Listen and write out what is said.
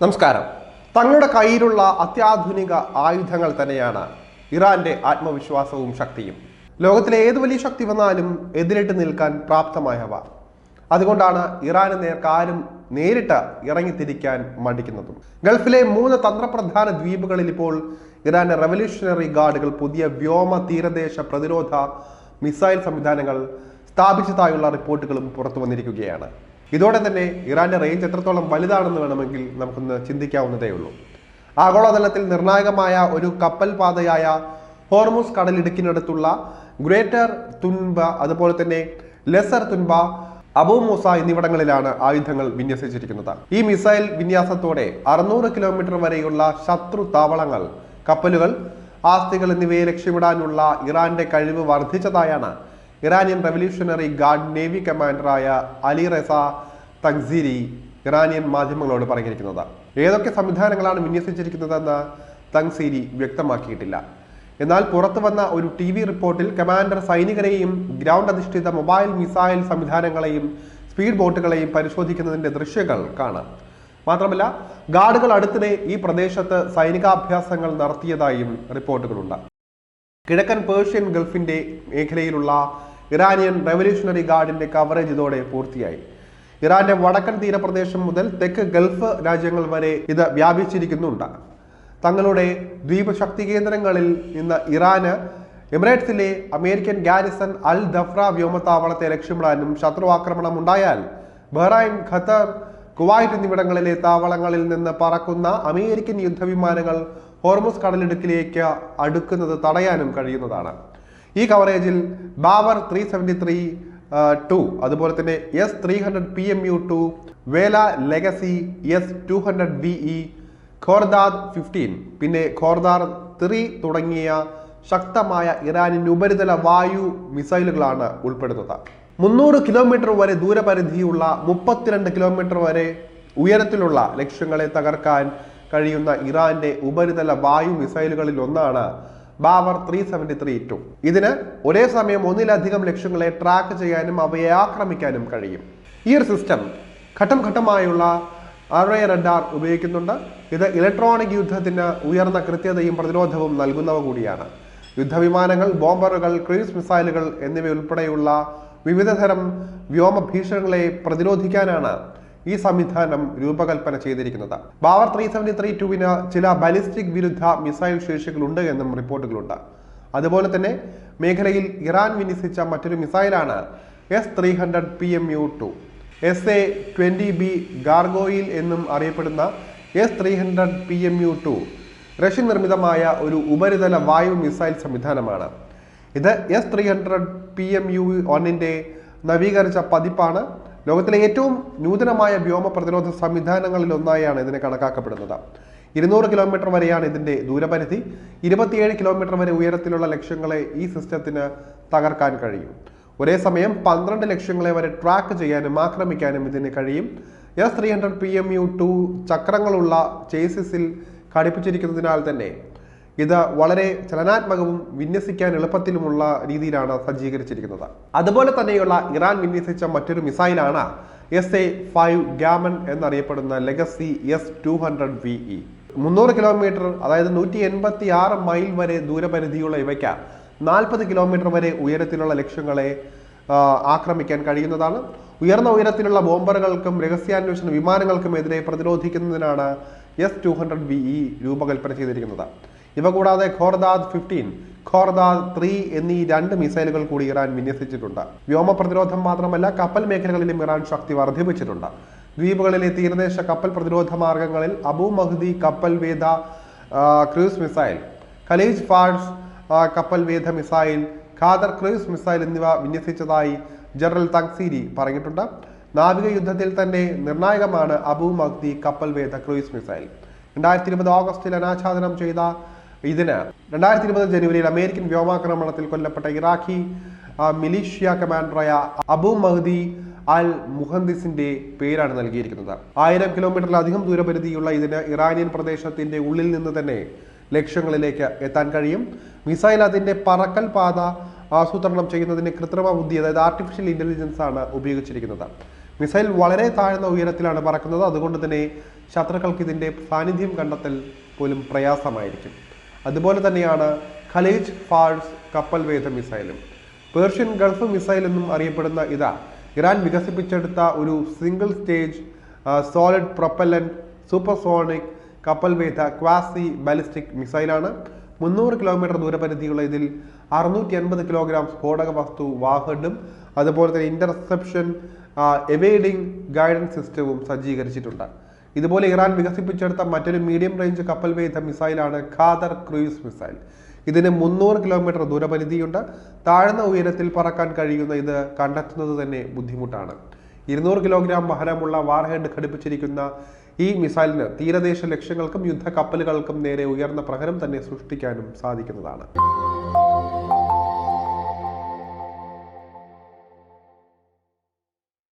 നമസ്കാരം. തങ്ങളുടെ കയ്യിലുള്ള അത്യാധുനിക ആയുധങ്ങൾ തന്നെയാണ് ഇറാന്റെ ആത്മവിശ്വാസവും ശക്തിയും. ലോകത്തിലെ ഏത് വലിയ ശക്തി വന്നാലും എതിരിട്ട് നിൽക്കാൻ പ്രാപ്തമായവ. അതുകൊണ്ടാണ് ഇറാന് നേർക്കാരും നേരിട്ട് ഇറങ്ങിത്തിരിക്കാൻ മടിക്കുന്നതും. ഗൾഫിലെ മൂന്ന് തന്ത്രപ്രധാന ദ്വീപുകളിൽ ഇപ്പോൾ ഇറാന്റെ റവല്യൂഷണറി ഗാർഡുകൾ പുതിയ വ്യോമ തീരദേശ പ്രതിരോധ മിസൈൽ സംവിധാനങ്ങൾ സ്ഥാപിച്ചതായുള്ള റിപ്പോർട്ടുകളും പുറത്തു വന്നിരിക്കുകയാണ്. ഇതോടെ തന്നെ ഇറാന്റെ റേഞ്ച് എത്രത്തോളം വലുതാണെന്ന് വേണമെങ്കിൽ നമുക്കൊന്ന് ചിന്തിക്കാവുന്നതേ ഉള്ളൂ. ആഗോളതലത്തിൽ നിർണായകമായ ഒരു കപ്പൽ പാതയായ ഹോർമുസ് കടലിടുക്കിനടുത്തുള്ള ഗ്രേറ്റർ തുൻബ അതുപോലെ തന്നെ ലെസർ തുൻബ അബൂമൂസ എന്നിവിടങ്ങളിലാണ് ആയുധങ്ങൾ വിന്യസിച്ചിരിക്കുന്നത്. ഈ മിസൈൽ വിന്യാസത്തോടെ അറുന്നൂറ് കിലോമീറ്റർ വരെയുള്ള ശത്രു താവളങ്ങൾ കപ്പലുകൾ ആസ്തികൾ എന്നിവയെ ലക്ഷ്യമിടാനുള്ള ഇറാന്റെ കഴിവ് വർദ്ധിച്ചതായാണ് ഇറാനിയൻ റവല്യൂഷണറി ഗാർഡ് നേവി കമാൻഡറായ അലി റസ തങ്സീരി ഇറാനിയൻ മാധ്യമങ്ങളോട് പറഞ്ഞിരിക്കുന്നത്. ഏതൊക്കെ സംവിധാനങ്ങളാണ് വിന്യസിച്ചിരിക്കുന്നതെന്ന് തങ്സീരി വ്യക്തമാക്കിയിട്ടില്ല. എന്നാൽ പുറത്തു വന്ന ഒരു ടി വി റിപ്പോർട്ടിൽ കമാൻഡർ സൈനികരെയും ഗ്രൗണ്ട് അധിഷ്ഠിത മൊബൈൽ മിസൈൽ സംവിധാനങ്ങളെയും സ്പീഡ് ബോട്ടുകളെയും പരിശോധിക്കുന്നതിന്റെ ദൃശ്യങ്ങൾ കാണാം. മാത്രമല്ല ഗാർഡുകൾ അടുത്തിടെ ഈ പ്രദേശത്ത് സൈനികാഭ്യാസങ്ങൾ നടത്തിയതായും റിപ്പോർട്ടുകളുണ്ട്. കിഴക്കൻ പേർഷ്യൻ ഗൾഫിന്റെ മേഖലയിലുള്ള ഇറാനിയൻ റവല്യൂഷണറി ഗാർഡിന്റെ കവറേജ് ഇതോടെ പൂർത്തിയായി. ഇറാന്റെ വടക്കൻ തീരപ്രദേശം മുതൽ തെക്ക് ഗൾഫ് രാജ്യങ്ങൾ വരെ ഇത് വ്യാപിച്ചിരിക്കുന്നുണ്ട്. തങ്ങളുടെ ദ്വീപ് ശക്തി കേന്ദ്രങ്ങളിൽ നിന്ന് ഇറാന് എമിറേറ്റ്സിലെ അമേരിക്കൻ ഗാരിസൺ അൽ ദഫ്ര വ്യോമത്താവളത്തെ ലക്ഷ്യമിടാനും ശത്രു ആക്രമണം ഉണ്ടായാൽ ബഹ്റൈൻ ഖത്തർ കുവൈറ്റ് എന്നിവിടങ്ങളിലെ താവളങ്ങളിൽ നിന്ന് പറക്കുന്ന അമേരിക്കൻ യുദ്ധവിമാനങ്ങൾ ഹോർമുസ് കടലിടുക്കിലേക്ക് അടുക്കുന്നത് തടയാനും കഴിയുന്നതാണ്. ഈ കവറേജിൽ Bavar three seventy three two അതുപോലെ തന്നെ S three hundred P M U two വേല legacy S two hundred B E Khordad fifteen പിന്നെ ഖോർദാർ ത്രീ തുടങ്ങിയ ശക്തമായ ഇറാനിൻ ഉപരിതല വായു മിസൈലുകളാണ് ഉൾപ്പെടുന്നത്. മുന്നൂറ് കിലോമീറ്റർ വരെ ദൂരപരിധിയുള്ള മുപ്പത്തിരണ്ട് കിലോമീറ്റർ വരെ ഉയരത്തിലുള്ള ലക്ഷ്യങ്ങളെ തകർക്കാൻ കഴിയുന്ന ഇറാന്റെ ഉപരിതല വായു മിസൈലുകളിൽ ഒന്നാണ് Bavar three seventy three two. ഇതിന് ഒരേ സമയം ഒന്നിലധികം ലക്ഷ്യങ്ങളെ ട്രാക്ക് ചെയ്യാനും അവയെ ആക്രമിക്കാനും കഴിയും. ഈ ഒരു സിസ്റ്റം ഘട്ടം ഘട്ടമായുള്ള അറേ റഡാർ ഉപയോഗിക്കുന്നുണ്ട്. ഇത് ഇലക്ട്രോണിക് യുദ്ധത്തിന് ഉയർന്ന കൃത്യതയും പ്രതിരോധവും നൽകുന്നവ കൂടിയാണ്. യുദ്ധവിമാനങ്ങൾ ബോംബറുകൾ ക്രൂസ് മിസൈലുകൾ എന്നിവയുൾപ്പെടെയുള്ള വിവിധതരം വ്യോമ ഭീഷണികളെ പ്രതിരോധിക്കാനാണ് ഈ സംവിധാനം രൂപകൽപ്പന ചെയ്തിരിക്കുന്നത്. ബാവർ ത്രീ സെവന്റി ത്രീ ടുവിന് ചില ബാലിസ്റ്റിക് വിരുദ്ധ മിസൈൽ ശേഷികളുണ്ട് എന്നും റിപ്പോർട്ടുകളുണ്ട്. അതുപോലെ തന്നെ മേഖലയിൽ ഇറാൻ വിന്യസിച്ച മറ്റൊരു മിസൈലാണ് S three hundred P M U two S A twenty B Gargoyle എന്നും അറിയപ്പെടുന്ന S three hundred P M U two Russian നിർമ്മിതമായ ഒരു ഉപരിതല വായു മിസൈൽ സംവിധാനമാണ്. ഇത് S three hundred P M U ഒന്നിന്റെ നവീകരിച്ച പതിപ്പാണ് ലോകത്തിലെ ഏറ്റവും നൂതനമായ വ്യോമ പ്രതിരോധ സംവിധാനങ്ങളിൽ ഒന്നായാണ് ഇതിനെ കണക്കാക്കപ്പെടുന്നത്. ഇരുന്നൂറ് കിലോമീറ്റർ വരെയാണ് ഇതിന്റെ ദൂരപരിധി. ഇരുപത്തിയേഴ് കിലോമീറ്റർ വരെ ഉയരത്തിലുള്ള ലക്ഷ്യങ്ങളെ ഈ സിസ്റ്റത്തിന് തകർക്കാൻ കഴിയും. ഒരേ സമയം പന്ത്രണ്ട് ലക്ഷ്യങ്ങളെ വരെ ട്രാക്ക് ചെയ്യാനും ആക്രമിക്കാനും ഇതിന് കഴിയും. S three hundred P M U two ചക്രങ്ങളുള്ള ചേസിസിൽ ഘടിപ്പിച്ചിരിക്കുന്നതിനാൽ തന്നെ ഇത് വളരെ ചലനാത്മകവും വിന്യസിക്കാൻ എളുപ്പത്തിലുമുള്ള രീതിയിലാണ് സജ്ജീകരിച്ചിരിക്കുന്നത്. അതുപോലെ തന്നെയുള്ള ഇറാൻ വിന്യസിച്ച മറ്റൊരു മിസൈലാണ് എസ് എ ഫൈവ് ഗാമൻ എന്നറിയപ്പെടുന്ന legacy S two hundred V E മുന്നൂറ് കിലോമീറ്റർ അതായത് നൂറ്റി എൺപത്തി ആറ് മൈൽ വരെ ദൂരപരിധിയുള്ള ഇവയ്ക്ക് നാൽപ്പത് കിലോമീറ്റർ വരെ ഉയരത്തിലുള്ള ലക്ഷ്യങ്ങളെ ആക്രമിക്കാൻ കഴിയുന്നതാണ്. ഉയർന്ന ഉയരത്തിലുള്ള ബോംബറുകൾക്കും രഹസ്യാന്വേഷണ വിമാനങ്ങൾക്കും എതിരെ പ്രതിരോധിക്കുന്നതിനാണ് S two hundred V E രൂപകൽപ്പന ചെയ്തിരിക്കുന്നത്. ഇവ കൂടാതെ ഖോർദാദ് ഫിഫ്റ്റീൻ ഖോർദാദ് ത്രീ എന്നീ രണ്ട് മിസൈലുകൾ കൂടി ഇറാൻ വിന്യസിച്ചിട്ടുണ്ട്. വ്യോമ പ്രതിരോധം മാത്രമല്ല കപ്പൽ മേഖലകളിലും ഇറാൻ ശക്തി വർദ്ധിപ്പിച്ചിട്ടുണ്ട്. ദ്വീപുകളിലെ തീരദേശ കപ്പൽ പ്രതിരോധ മാർഗങ്ങളിൽ അബു മഹ്ദി കപ്പൽ വേദ ക്രൂസ് മിസൈൽ ഖലീജ് ഫാഴ്സ് ആ, കപ്പൽ വേദ മിസൈൽ ഖാദർ ക്രൂസ് മിസൈൽ എന്നിവ വിന്യസിച്ചതായി ജനറൽ തങ്സീരി പറഞ്ഞിട്ടുണ്ട്. നാവിക യുദ്ധത്തിൽ തന്നെ നിർണായകമാണ് അബു മഹ്ദി കപ്പൽ വേദ ക്രൂയിസ് മിസൈൽ. രണ്ടായിരത്തി ഇരുപത് ഓഗസ്റ്റിൽ അനാച്ഛാദനം ചെയ്ത ഇതിന് രണ്ടായിരത്തി ഇരുപത് ജനുവരിയിൽ അമേരിക്കൻ വ്യോമാക്രമണത്തിൽ കൊല്ലപ്പെട്ട ഇറാഖി മിലീഷ്യ കമാൻഡറായ അബു മഹ്ദി അൽ മുഹന്ദിസിന്റെ പേരാണ് നൽകിയിരിക്കുന്നത്. ആയിരം കിലോമീറ്ററിലധികം ദൂരപരിധിയുള്ള ഇതിന് ഇറാനിയൻ പ്രദേശത്തിന്റെ ഉള്ളിൽ നിന്ന് തന്നെ ലക്ഷ്യങ്ങളിലേക്ക് എത്താൻ കഴിയും. മിസൈൽ അതിന്റെ പറക്കൽ പാത ആസൂത്രണം ചെയ്യുന്നതിന് കൃത്രിമ ബുദ്ധി അതായത് ആർട്ടിഫിഷ്യൽ ഇന്റലിജൻസ് ആണ് ഉപയോഗിച്ചിരിക്കുന്നത്. മിസൈൽ വളരെ താഴ്ന്ന ഉയരത്തിലാണ് പറക്കുന്നത്. അതുകൊണ്ട് തന്നെ ശത്രുക്കൾക്ക് ഇതിന്റെ സാന്നിധ്യം കണ്ടെത്തൽ പോലും പ്രയാസമായിരിക്കും. അതുപോലെ തന്നെയാണ് ഖലീജ് ഫാൾസ് കപ്പൽ വേധ മിസൈലും. പേർഷ്യൻ ഗൾഫ് മിസൈൽ എന്നും അറിയപ്പെടുന്ന ഇതാ. ഇറാൻ വികസിപ്പിച്ചെടുത്ത ഒരു single stage solid propellant supersonic കപ്പൽ വേധ ക്വാസി ബാലിസ്റ്റിക് മിസൈലാണ്. മുന്നൂറ് കിലോമീറ്റർ ദൂരപരിധിയുള്ള ഇതിൽ അറുന്നൂറ്റി അൻപത് കിലോഗ്രാം സ്ഫോടക വസ്തു വാഹഡും അതുപോലെ തന്നെ ഇന്റർസെപ്ഷൻ എവേഡിംഗ് ഗൈഡൻസ് സിസ്റ്റവും സജ്ജീകരിച്ചിട്ടുണ്ട്. ഇതുപോലെ ഇറാൻ വികസിപ്പിച്ചെടുത്ത മറ്റൊരു മീഡിയം റേഞ്ച് കപ്പൽ വേദ മിസൈലാണ് ഖാദർ ക്രൂയിസ് മിസൈൽ. ഇതിന് മുന്നൂറ് കിലോമീറ്റർ ദൂരപരിധിയുണ്ട്. താഴ്ന്ന ഉയരത്തിൽ പറക്കാൻ കഴിയുന്ന ഇത് കണ്ടെത്തുന്നത് തന്നെ ബുദ്ധിമുട്ടാണ്. ഇരുന്നൂറ് കിലോഗ്രാം ഭാരമുള്ള വാർഹെഡ് ഘടിപ്പിച്ചിരിക്കുന്ന ഈ മിസൈലിന് തീരദേശ ലക്ഷ്യങ്ങൾക്കും യുദ്ധ കപ്പലുകൾക്കും നേരെ ഉയർന്ന പ്രഹരം തന്നെ സൃഷ്ടിക്കാനും സാധിക്കുന്നതാണ്.